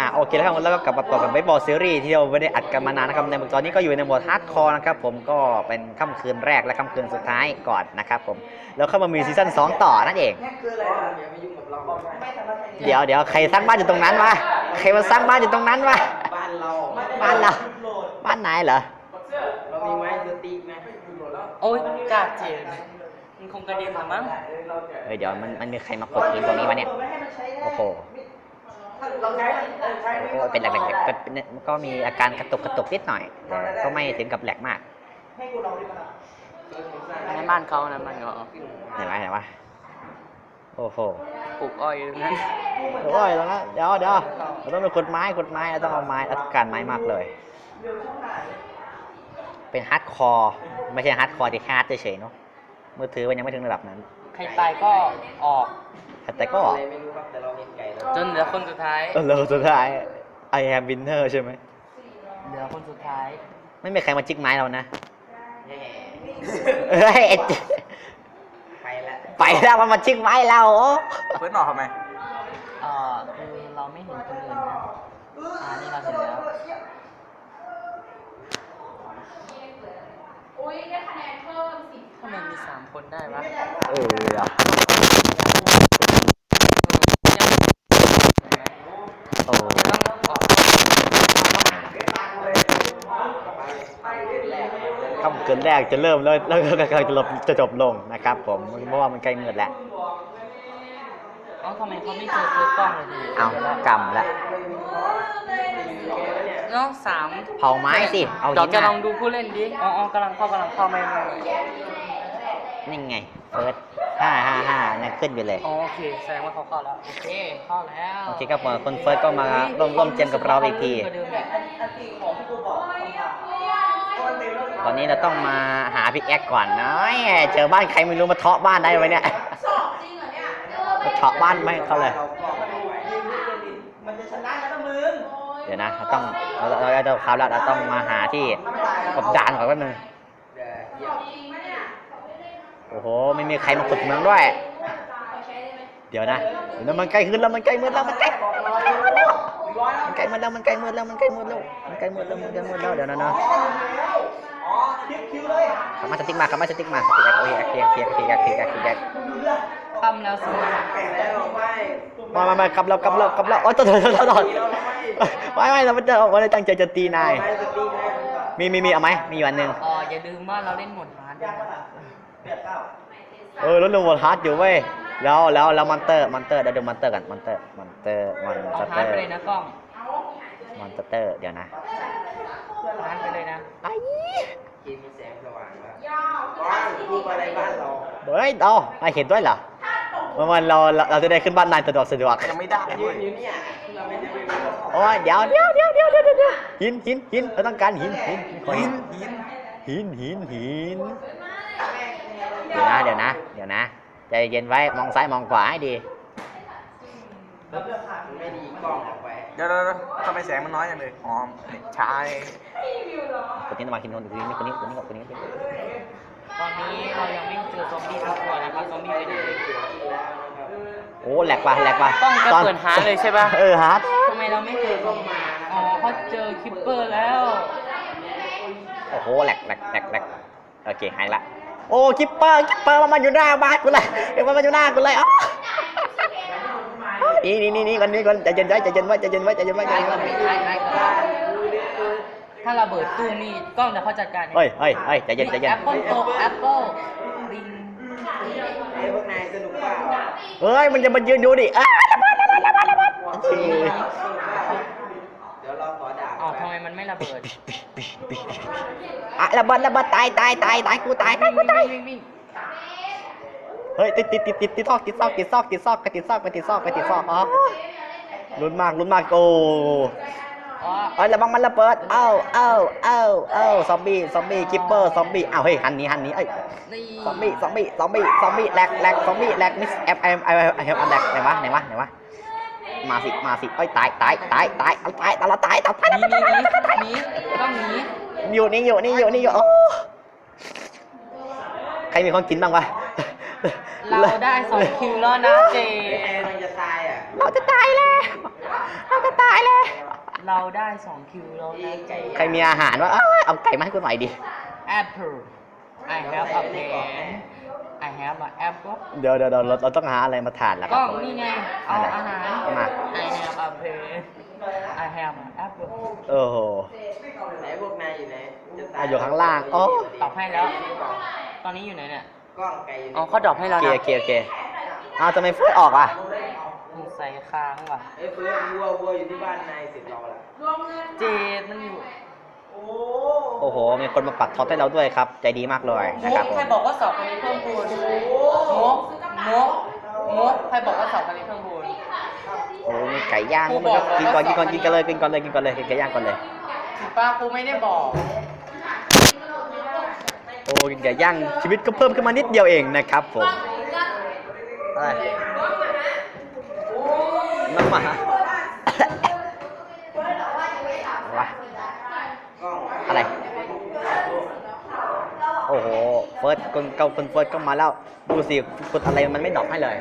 อะโอเคแล้วครับแล้วก็กลับมาต่อกันเบสบอลซีรีส์ที่เราไม่ได้อัดกันมานานนะครับในตอนนี้ก็อยู่ในโหมดฮาร์ดคอร์นะครับผมก็เป็นค่ำคืนแรกและค่ำคืนสุดท้ายก่อนนะครับผมแล้วเข้ามามีซีซั่น2 ต่อนั่นเองเดี๋ยวเดี๋ยวใครสร้างบ้านอยู่ตรงนั้นวะใครมาสร้างบ้านอยู่ตรงนั้นวะบ้านเราบ้านเราบ้านไหนเหรอเรามีไม้สติ๊กไหมโอ๊ยกาดเจ็บมันคงกระเด็นมามั้งเฮ้ยเดี๋ยวมันมันมีใครมากดหินตรงนี้วะเนี่ยโอ้โห โอ้ยเป็นแหลกๆเป็นเป็นก็มีอาการกระตุกกระตุกนิดหน่อยแต่ก็ไม่ถึงกับแหลกมากในบ้านเขานะบ้านเขาเห็นไหมเห็นไหมโอ้โหปลูกอ้อยตรงนั้นโอ้ยแล้วนะเดี๋ยวเดี๋ยวเราต้องไปขุดไม้ขุดไม้เราต้องเอาไม้เราต้องการไม้มากเลย เป็นฮาร์ดคอร์ไม่ใช่ฮาร์ดคอร์ที่แค่ฮาร์ดเฉยๆเนาะมือถือมันยังไม่ถึงระดับนั้น ใครตายก็ออก แต่ก็อะไรไม่รู้ครับแต่เราเห็นไก่แล้วจนเหลือคนสุดท้าย เออเราสุดท้าย I am winner ใช่ไหม เหลือคนสุดท้าย ไม่มีใครมาจิกไม้เรานะแหมเฮ้ยไอ้ไปละไปแล้วมันมาจิกไม้เราโอ้เพื่อนหนอกทำไมเอ่อคือเราไม่เห็นคนอื่นนะ อ่า นี่เราเห็นแล้ว อุ้ยได้คะแนนเพิ่มสิบทำไมมีสามคนได้วะเออเหรอ ยัง โอ้ ต้องออกค่ำคืนแรกจะเริ่มแล้วแล้วก็กำลังจะจบจะจบลงนะครับ ผมเพราะว่ามันใกล้มืดแล้วเอ้าทำไมเขาไม่เจอซื้อกล้องเลยดีเอากำแล้วเนาะสามเผาไม้สิเอาเดี๋ยวหินจะลมาองดูผู้เล่นดิอ๋ออ๋อกำลังเข้ากำลังเข้าไม่ไม่ไม่นี่ไงเฟิร์ส ห้าห้าห้าเนี่ยขึ้นอยู่เลยอ๋อโอเคแสดงว่าเขาเข้าแล้ว โอเคเข้าแล้วโอเคครับผมคนเฟิร์สก็มาร่วมร่วมเจมกับเราอีกทีกว่าเดิมอีกตอนนี้เราต้องมาหาพิกแอคก่อนนะเอ้ยเจอบ้านใครไม่รู้มาเทาะบ้านได้ไหมเนี่ยสอบจริงเหรอเนี่ยเออมาเทาะบ้านไม่ให้เขาเลยเราก็ไม่ไหวมันจะชนะแล้วนะมึงเดี๋ยวนะเราต้องเราเราเราจะคราวแล้วเราต้องมาหาที่กบดานก่อนแป๊บนึง โอ้โห ไม่มีใครมาขุดเมืองด้วย เดี๋ยวนะเดี๋ยวนะมันใกล้ขึ้นแล้วมันใกล้มืดแล้วมันใกล้มันใกล้มืดแล้วมันใกล้มืดแล้วมันใกล้มืดแล้วมันใกล้มืดแล้วมันใกล้มืดแล้วเดี๋ยวนะนะขับมาสติ๊กมาขับมาสติ๊กมาสติ๊กแอคโอ้ยแอคเทียเทียเทียเทียเทียเทียค่ำแล้วสิแล้วไม่มามามาขับเราขับเราขับเราโอ้ยต่อต่อต่อต่อไม่ไม่เราไม่ได้ไม่ได้ตั้งใจจะตีนายไม้สติ๊กนะมีมีมีเอาไหมมีอยู่อันหนึ่งอ๋ออย่าลืมว่าเราเล่นหมดฮาร์ดด้วยนะ เออรถลงบนฮาร์ดอยู่เว้ยแล้วแล้วแล้วมอนเตอร์มอนเตอร์เดี๋ยวดูมอนเตอร์กันมอนเตอร์มอนเตอร์มอนเอาเตฮาอร์ดร์ไปเลยนะกล้องมอนเตอร์เดี๋ยวนะฮาร์ดไปเลยนะไอ้กินมีแสงสว่างแล้วยาวบ้านพูดอะไรบ้านเราเฮ้ยเอาไอเห็นด้วยเหรอวันวันเราเราเราจะได้ขึ้นบ้านนายสะดวกสะดวกยังไม่ได้ยืเว้นยอยู่เนี่ยเราไม่ได้ไปรู้โอ้ยเดี๋ยวเดี๋ยวเดี๋ยวเดี๋ยวเดี๋ยวเดี๋ยวหินหินหินเราต้องการหินหินขอหิหินนหินหินหินหินเดี๋ยวนะ เดี๋ยวนะ เดี๋ยวนะ ใจเย็นไว้ มองซ้ายมองขวาให้ดี ไม่ดีกล้องออกไปเดี๋ยวเดี๋ยวเดี๋ยวทำไมแสงมันน้อยอย่างเลยอ๋อเน็ตช้าเองคนนี้ต้องมาหินคนนี้คนนี้คนนี้คนนี้คนนี้ ตอนนี้เรายังไม่เจอซอมบี้ทุกตัวนะครับซอมบี้ไปไหนโอ้แหลกว่ะแหลกว่ะต้องจะเปิดฮาร์ดเลยใช่ปะเออฮาร์ดทำไมเราไม่เจอซอมบี้อ๋อเขาเจอคิปเปอร์แล้ว โอ้โหแหลกแหลกแหลกแหลกโอเคหายละ โอ้คิปเปอร์คิปเปอร์มันมาอยู่หน้าบ้านกูเลยเดี๋ยวมันมาอยู่หน้ากูเลยอ๋อนี่นี่นี่นี่คนนี้คนใจเย็นไว้ใจเย็นไว้ใจเย็นไว้ใจเย็นไว้ใจตายเย็นก่อนไว้ตายตายก่อนถ้าระเบิดตู้นี่กล้องเดี๋ยวเขาจัดการเฮ้ยเฮ้ยเฮ้ยใจเย็นใจเย็น แอปเปิลตกแอปเปิลลิงเอ้ยพวกนายสนุกเปล่าเฮ้ยมันจะมายืนอยู่ดิอะระเบิดระเบิดระเบิดระเบิด ระเบิดอะระเบิดระเบิดตายตายตายตายกูตายตายกูตายวิ่งวิ่งเฮ้ยติดติดติดติดติดซอกติดซอกติดซอกติดซอกไปติดซอกไปติดซอกไปติดซอกอ๋อลุ้นมากลุ้นมากโอ้อ๋อเอ้ยระวังมันระเบิดเอ้าเอ้าเอ้าเอ้าซอมบี้ซอมบี้คิปเปอร์ซอมบี้เอ้าเฮ้ยหันหนี้หันหนี้เอ้ยนี่ซอมบี้ซอมบี้ซอมบี้ซอมบี้แหลกแหลกซอมบี้แหลกมิสแอปไอไอไอเฮลอันแหลกไหนวะไหนวะไหนวะ มาสิมาสิเอ้ยตายตายตายตายเอาตายเอาเราตายเอาตายหนีหนีหนีหนีต้องหนีอยู่นี่อยู่นี่อยู่นี่อยู่โอ้ใครมีของกินบ้างวะเราได้สองคิวแล้วนะเจแอนมันจะตายอะเราจะตายแล้วเราจะตายแล้วเราได้สองคิวแล้วนะไก่ใครมีอาหารวะเอาไก่มาให้กูหน่อยดิ apple I have a pen I have an apple เดี๋ยวเดี๋ยวเดี๋ยวเราเราต้องหาอะไรมาทานแล้วคกล้รัอบงนี่ไงเอาอาหารเอามา I have a pen I have an apple โอ้โห ไหนพวกนายอยู่ไหนจะตาอะอยู่ข้างล่างโอ้ตอบให้แล้ว ตอนนี้อยู่ไหนเนี่ย กล้องไก่อยู่ไหนอ๋อเขาดรอปให้เราโอเคนะโอเคโอเคอ้าวทำไมเฟิร์สออกอะใส่ค้างว่ะ เอ้ยเฟิร์สวัววัวอยู่ที่บ้านนายเสร็จเราละรวมเงินเจดมันอยู่ โอ้โห มีคนมาปักท็อปให้เราด้วยครับ ใจดีมากเลยนะครับผมใครบอกว่าสอบคนนี้เพิ่มพูนมกมกมกใครบอกว่าสอบคนนี้เพิ่มพูนโอ้มีไก่ย่างด้วยครับกินก่อนกินก่อนกินกันเลยกินก่อนเลยกินก่อนเลยกินไก่ย่างก่อนเลยป้าครูไม่ได้บอก โอ้กินไก่ย่างชีวิตก็เพิ่มขึ้นมานิดเดียวเองนะครับผมอะไรน้ำหมาว้า กล้อง อะไร โอ้โห เฟิร์สคนเก่าคนเฟิร์สก็มาแล้วดูสิคนอะไรมันไม่ดรอกให้เลย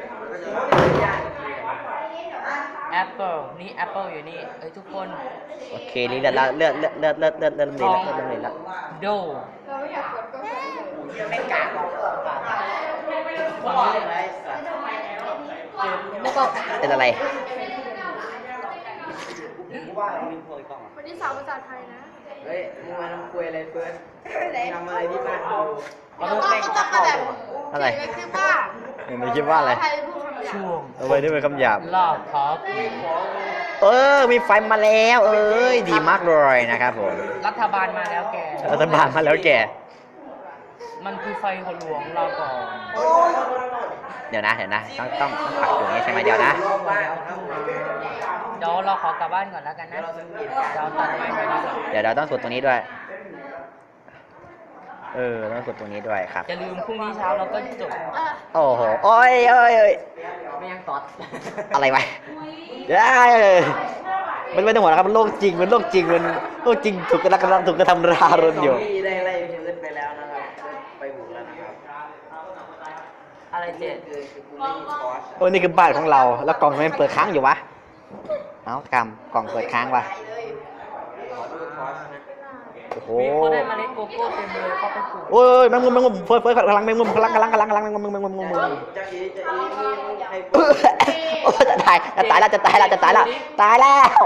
แอปเปิลนี่แอปเปิลอยู่นี่เอ้ยทุกคนโอเคนี่เลือดละเลือดเลือดเลือดเลือดเลือดเลือดเลือดเลือดเลือดเลือดเลือดโดเราไม่อยากกดก็กดไม่กล้าบอกกล้องอะไรสัตว์แล้วก็เป็นอะไรวันนี้สาวภาษาไทยนะ เฮ้ยมึงมาทำคุยอะไรเฟิร์สทำอะไรที่บ้านกูมาลูกเล่นก็จัจะบมาเป่าแบบอะไรเขียนในคลิปว่าไม่คิดว่าอะไรไทยพูดคำหยาบช่วงเอาไว้ด้วยเป็นคำหยาบลอบท็อปเออ มีไฟมาแล้ว เอ้ย ดีมากเลยนะครับผม รัฐบาลมาแล้วแก รัฐบาลมาแล้วแก มันคือไฟคนหลวงเราก่อน เดี๋ยวนะ เดี๋ยวนะ ต้องต้องต้องปักอยู่อย่างนี้ใช่ไหมเดี๋ยวนะ รอบบ้านครับ เดี๋ยวเราขอกลับบ้านก่อนแล้วกันนะ เราสังเกตเดี๋ยวตัดไม้ไปดีกว่าเดี๋ยวเราต้องกดตรงนี้ด้วย เออต้องกดตรงนี้ด้วยครับ อย่าลืมพรุ่งนี้เช้าเราก็จบอะโอ้โหโอ้ยโอ้ยโอ้ยไม่ยังตอดอะไรวะได้มันไม่ต้องหัวนะครับมันโลกจริงมันโลกจริงมันโลกจริงถูกกระทำถูกกระทำรารุนอยู่ที่ได้ไล่เฟิร์สไปแล้วนะครับไปบุกแล้วนะครับอะไรเจ็ดคือคือกูไม่มีคอร์สโอ้ยนี่คือบ้านของเรา แล้วกล่องทำไมเปิดค้างอยู่วะ เอ้ากำกล่องเปิดค้างวะขอดูคอร์สนะโอ้โหมีคนได้เมล็ดโกโก้เต็มเลยเข้าไปปลูกโอ้ยแมงมุมแมงมุมเฟิร์สเฟิร์สกำลังแมงมุมกำลังกำลังกำลังกำลังแมงมุมแมงมุมแมงมุมจะอีจะอีมีใครเออโอ้ยจะตายจะตายแล้วจะตายแล้วจะตายแล้วตายแล้ว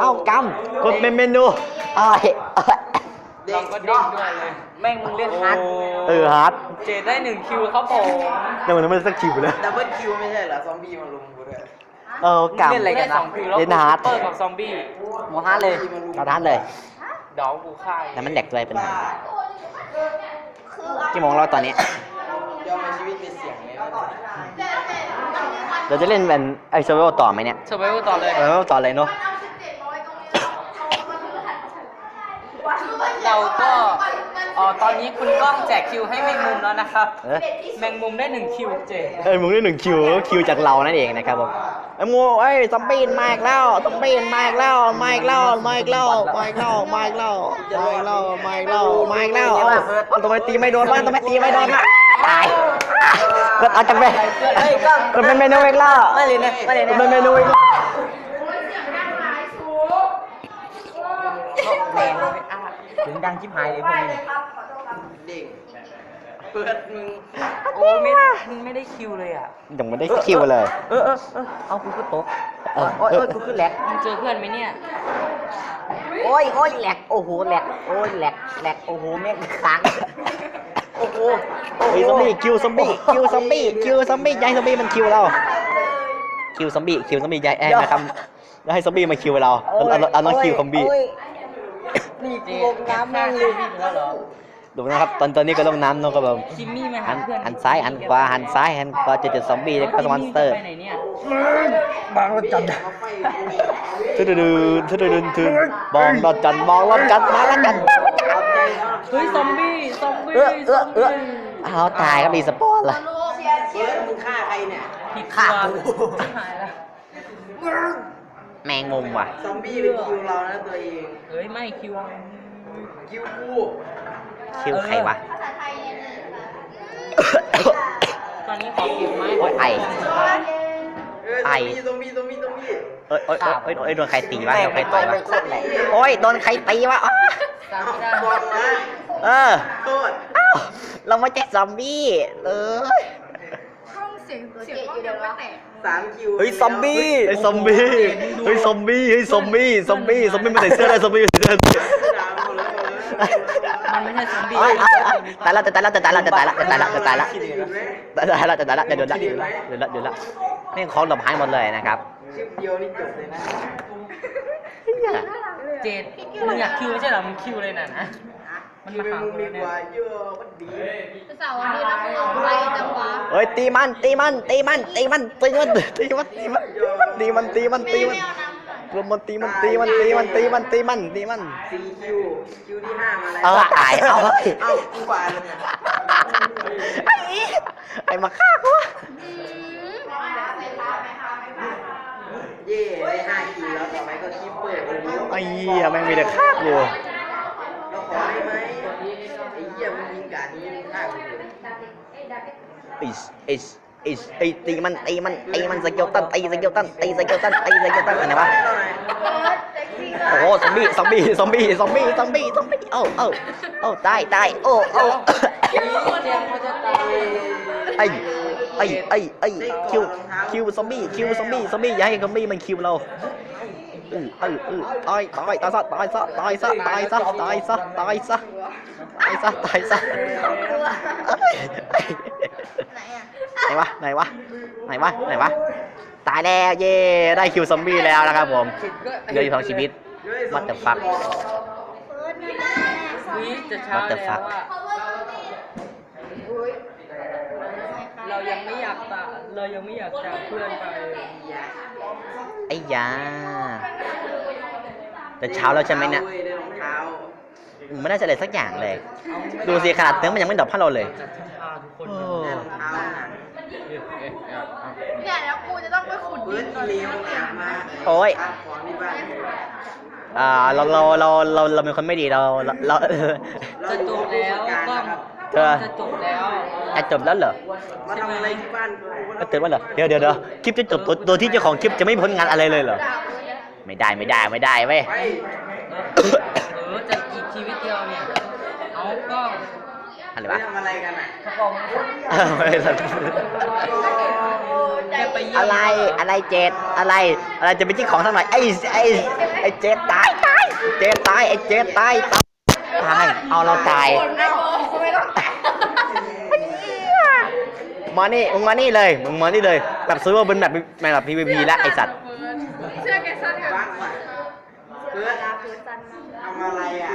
เอ้ากำกดเป็นเมนูอ้ายเราก็เด้งด้วยเลย แม่งมึงเล่นฮาร์ดเออฮาร์ดเจดได้หนึ่งคิวครับผมยังมันไม่ได้สักคิวเลยดับเบิลคิวไม่ใช่เหรอซอมบี้มาลุมกูด้วย เออกำเล่นอะไรกันสองคิวแล้วเล่นฮาร์ดเปิดกับซอมบี้โมฮาร์ดเลยเอาฮาร์ดเลยเดากูฆ่าแล้วมันแหลกด้วยเป็นไงกี่โมงแล้วตอนนี้ยอมมาชีวิตเป็นเสียงเลยนะเราจะเล่นเป็นไอเซอร์เวลต่อไหมเนี่ยเซอร์ไวต่อเลยเออต่อเลยเนาะเอาสิบเจ็ดร้อยตรงนี้เอามาซื้อหันมาฉันเราก็อ๋อตอนนี้คุณก้องแจกคิวให้แมงมุมแล้วนะครับเออแมงมุมได้หนึ่งคิวเจเอ้ยมึงได้หนึ่งคิวคิวจากเรานั่นเองนะครับผม ไอ้งูไอ้ซอมบี้มาอีกแล้วซอมบี้มาอีกแล้วมาอีกแล้วมาอีกแล้วมาอีกแล้วมาอีกแล้วมาอีกแล้วมาอีกแล้วมาอีกแล้วเอาทำไมตีไม่โดนวะทำไมตีไม่โดนวะตายก็เอาจังไปเฮ้ยก้องมันเป็นเมนูอีกแล้วไม่เลยนะไม่เลยนะเป็นเมนูอีกแล้วแรงเลยอะถึงดังชิบหายเลยพวกนี้เด็ก เปิดมึง โอ้ไม่ได้ไม่ได้คิวเลยอะ ยังไม่ได้คิวเลย เออเออเออเอากูขึ้นโต๊ะเออโอ้ยโอ้ยกูขึ้นแหลกมึงเจอเพื่อนไหมเนี่ย โอ้ยโอ้ยแหลก โอ้โหแหลก โอ้ยแหลกแหลก โอ้โหแม่งค้างโอ้โหเฮ้ยซอมบี้คิวซอมบี้คิวซอมบี้คิวซอมบี้ย้ายซอมบี้มันคิวเรา คิวซอมบี้คิวซอมบี้ย้ายแอบนะครับแล้วให้ซอมบี้มาคิวเราเราเราเราต้องคิวซอมบี้นี่กูลงน้ำแม่งเลยแล้วเหรอ ดูนะครับ ตอนตอนนี้ก็ลงน้ำเนาะก็แบบจิมมี่มาหัหานเพื่อนหันซ้ายหันขวาหันซ้ายหันขวาเจอเจอซอมบี้แล้วก็มอนสเตอร์ไปไหนเนี่ยบางรถจันทร์เขาไฟทุดดูทุดดูทุดบองรถจันทร์บองรถจันทร์บองรถจันทร์เอาใจเขาเฮ้ยซอมบี้ซอมบี้เออเออเออเอาตายครับรีสปอนเลยเฟิร์สมึงฆ่าใครเนี่ย ผิดฆ่าตัวกูชิบหายแล้วแมงมุมว่ะ ซอมบี้เป็นคิวเรานะตัวเอง เฮ้ยไม่คิวคิวกู คิวใครวะภาษาไทยเนี่ยตอนนี้ขอเก็บไม้โอ้ยไอเฮ้ไอซอมบี้ซอมบี้ซอมบี้เอ้ยเอ้ยเอ้ยเอ้ยเอ้ยโดนใครตีวะโดนใครตีวะโอ้ยโดนใครตีวะอ้าวตามไม่ได้บอกนะเออโทษอ้าวเราไม่ใช่ซอมบี้เออห้องเสียงเสียงก็ยังไม่แตกสามคิวเฮ้ยซอมบี้เฮ้ยซอมบี้เฮ้ยซอมบี้เฮ้ยซอมบี้ซอมบี้ซอมบี้ไม่ใส่เสื้อเลยซอมบี้ใส่เสื้อมันไม่ใช่ซอมบี้ เอ้ยเอ้ยเอ้ยตายแล้วตายแล้วตายแล้วตายแล้วตายแล้วตายแล้วตายแล้วตายแล้วตายแล้วเดี๋ยวละเดี๋ยวละเดี๋ยวละเดี๋ยวละนี่ของดอกหายหมดเลยนะครับคลิปเดียวนี่จบเลยนะเจดมึงอยากคิวไม่ใช่เหรอมึงคิวเลยน่ะนะมันคิวมาเป็นหามุมกูดีเนี่ยกว่าเยอะมันดีเสาร์วันนี้เราเอาไปจังหวะเฮ้ยตีมันตีมันตีมันตีมันตีมันตีมันตีมันตีมันตีมันตีมัน รวมมันตีมันตีมันตีมันตีมันตีมันตีมันสี่คิวคิวที่ห้ามาแล้วเออตายเอาเฮ้ยเอ้ากูกว่าแล้วเนี่ยไอ้ไอ้มาฆ่ากูเย่ได้ห้าคิวแล้วต่อไปก็คีปเปอร์โอ้โหไอ้เหี้ยแม่งมีแต่ฆ่ากูเราขอได้ไหมไอ้เหี้ยมึงยิงกาดนี้ฆ่ากูเลยอิสอิสอิส ไอ้ตีมันตีมันตีมันสเกลตันตีสเกลตันตีสเกลตันตีสเกลตันอะไรวะโอ้โหซอมบี้ซอมบี้ซอมบี้ซอมบี้ซอมบี้ซอมบี้โอ้โอ้โอ้ตายตายโอ้โอ้ไอ้ไอ้ไอ้ไอ้คิวคิวซอมบี้คิวซอมบี้ซอมบี้อย่าให้ซอมบี้มันคิวเรา เออเออเออตายตายตายซะตายซะตายซะตายซะตายซะตายซะตายซะตายซะไหนอะไหนวะไหนวะไหนวะไหนวะตายแล้วเย่ได้คิวซอมบี้แล้วนะครับผมเดก็เหลืออยู่สองชีวิต What the fuck วิจะเช้า What the แล้ว fuck อะ เรายังไม่อยากตาเรายังไม่อยากจากเพื่อนไปไอ้ยาแต่เช้าแล้วใช่ไหมเนี่ยได้รองเท้ามันน่าจะอะไรสักอย่างเลย ดูสิขนาดเนื้อมันยังไม่ดรอปให้เราเลยจะพาทุกคน โอ้ ได้รองเท้า เนี่ยแล้ว กูจะต้องไปขุดเบิดิร์นดตอนเลนี้วแอบมาโอ้ยครับของที่บ้านอ่าเราเราเราเราเราเป็นคนไม่ดีเราเราเราจะจบแล้วก็เธอจะจบแล้วอะจบแล้วเหรอมาทำอะไรที่บ้านกูก็เตือนว่าเหรอเดี๋ยวเดี๋ยวเดี๋ยวคลิปจะจบตัวตัวที่เจ้าของคลิปจะไม่มีผลงานอะไรเลยเหรอด่ากูเนี่ยไม่ได้ไม่ได้ไม่ได้เว้ยไปหรือจะอีกชีวิตเดียวเนี่ยเอากล้องอะไรไปวะทำอะไรกันอะกล้องอ้าวไม่ทันแกไปเยี่ยม อะไรอะไรเจ็ดอะไร อะไรจะไปที่ของสักหน่อยไอ้ไอ้ไอ้เจ็ดตายตายเจ็ดตายไอ้เจ็ดตายตายตายเอาเราตายคนนะกูไม่ต้องแต่งมานี่มึงมานี่เลยมึงมานี่เลยแบบซื้อว่าเป็นแบบแบบแบบ PVP แล้วไอ้สัตว์เชื่อแกสั้นกับบ้านว่ะเบิร์ดตาคือสั้นมากทำอะไรอะ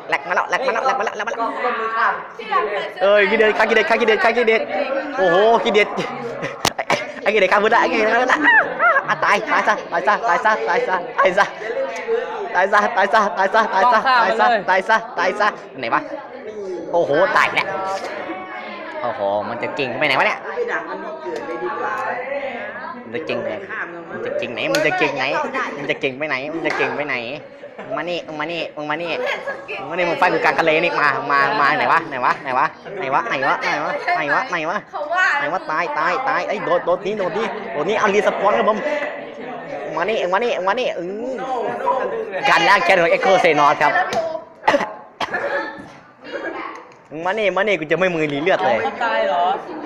แหลกมาแล้วแหลกมาแล้วแหลกมาแล้วแหลกมาแล้วที่หลังใส่เสื้อเอ้ยกินเด็ดข้ากินเด็ดข้ากินเด็ดข้ากินเด็ดโอ้โหกินเด็ดไอ้กินเด็ดข้าพูดได้ไอ้กินเด็ดข้าพูดได้อะตายตายซะตายซะตายซะตายซะตายซะตายซะตายซะตายซะตายซะตายซะตายซะตายซะไหนวะโอ้โหตายแล้วโอ้โหมันจะเก่งไปไหนวะเนี่ยไปดักมันดีเกิดเลยดีกว่ามันจะเก่งไหนข้ามกันมันจะเก่งไหน มันจะเก่งไหน มันจะเก่งไปไหน มันจะเก่งไปไหน มึงมานี่มึงมานี่มึงมานี่มึงมานี่มึงไฟกูกลางทะเลนี่มามามาไหนวะไหนวะไหนวะไหนวะไหนวะไหนวะไหนวะไหนวะเขาว่าไหนวะตายตายตายไอ้ยโดดโดดนี้โดดนี้โดดนี้เอารีสปอนครับผมมานี่มานี่มานี่อือการล่างแค่ของเอ็กโคเซนอสครับมึงมานี่มานี่กูจะไม่มือหลีเลือดเลยไม่ตายเหรอ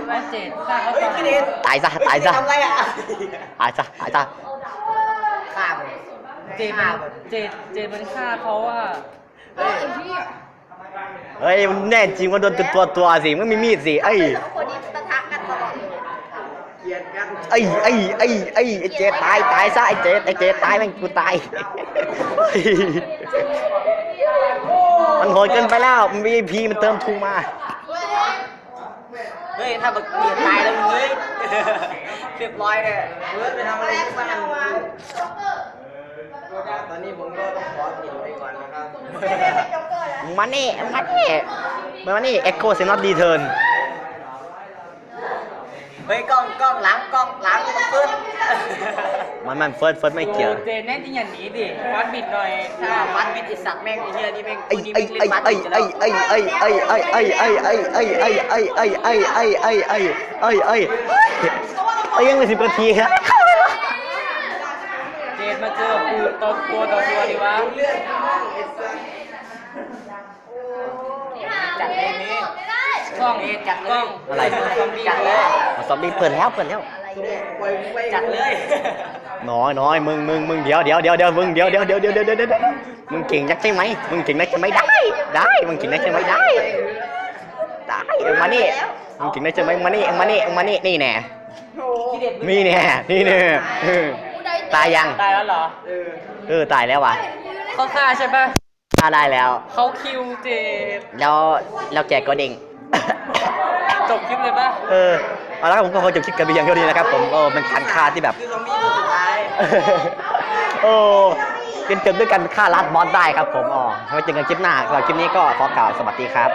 ว่าเจ็ดฆ่าเขาตายตายซะตายซะทำอะไรอะตายซะตายซะข้าม เจ็ดมันเจ็ดเจ็ดมันฆ่าเขาว่าเฮ้ยพี่เฮ้ยมันแน่จริงว่าโดนตัวตัวสิมันมีมีดสิไอ้ยคนนี้ปะทะกันตลอดเลยเกลียดกันไอ้ไอ้ไอ้ไอ้ไอ้เจตายตายซะไอ้เจไอ้เจตายแม่งกูตายเฮ้ยมันโหดเกินไปแล้วมัน VIP มันเติมทูมาเฮ้ยถ้าบักเกลียดตายแล้วมึงเฮ้ยเรียบร้อยเลยเบิร์ดไปทำอะไรที่บ้าน อนนี้ผมก็ต้องขอติดไปก่อนนะครับไม่ได้เป็นโจ๊กเกอร์แล้วมานี่มานี่มานี่เอ็กโคเซนอตดีเทิร์นเฮ้ยกล้องกล้องหลังกล้องหลังมันขึ้นมันมันเฟิร์สเฟิร์สไม่เกี่ยวโอ้เจนแน่จริงอย่างนี้ดิฟอสบิดหน่อยถ้าฟันบิดไอสัตว์แม่งไอ้เหี้ยนี่แม่งไอ้ตัวนี้ไอ้แม่งเล่ไอ้นฟันไอ้บิดแล้วไอ้ไอ้ไอ้ไอ้ไอ้ไอ้ไอ้ไอ้ไอ้ไอ้ไอ้ไอ้ไอ้ไอ้ไอ้ไอ้ไอ้ไอ้ไอ้ยังไม่สิบนาทีครับเจนมาเจอกู ตัวตัวต่อตัวดีวะเลือดมั่งไอ้สัตว์จัดเลยนี่ไม่ได้กล้องจัดกล้องอะไรซอมบี้จัดเลยซอมบี้เปิดแล้วเปิดแล้วปล่อยมึงไปจัดเลยน้อยน้อยมึงมึงมึงเดี๋ยวเดี๋ยวเดี๋ยวเดี๋ยวมึงเดี๋ยวเดี๋ยวเดี๋ยวเดี๋ยวเดี๋ยวเดี๋ยวเดี๋ยวมึงเก่งนักใช่ไหมมึงเก่งนักใช่ไหมได้ได้มึงเก่งนักใช่ไหมได้ได้เอามานี่มึงเก่งนักใช่ไหมมานี่เอามานี่เอามานี่นี่แน่ที่เด็ดนี่แน่นี่แน่เออ ตายยัง ตายแล้วเหรอเออเออตายแล้วว่ะเขาฆ่าใช่ปะตายได้แล้ว เขาคิวเจนแล้วแล้วแกก็เด้ง จบคลิปเลยปะเออเอาละครับผมก็ขอจบคลิปกันไปอย่างเท่านี้นะครับผมก็เป็นการฆ่าที่แบบ คือซอมบี้ตัวสุดท้าย โอ้เป็นจบด้วยกันฆ่าลัดบอสได้ครับผมอ๋อไว้เจอกันคลิปหน้าสำหรับคลิปนี้ก็ขอกล่าวสวัสดีครับ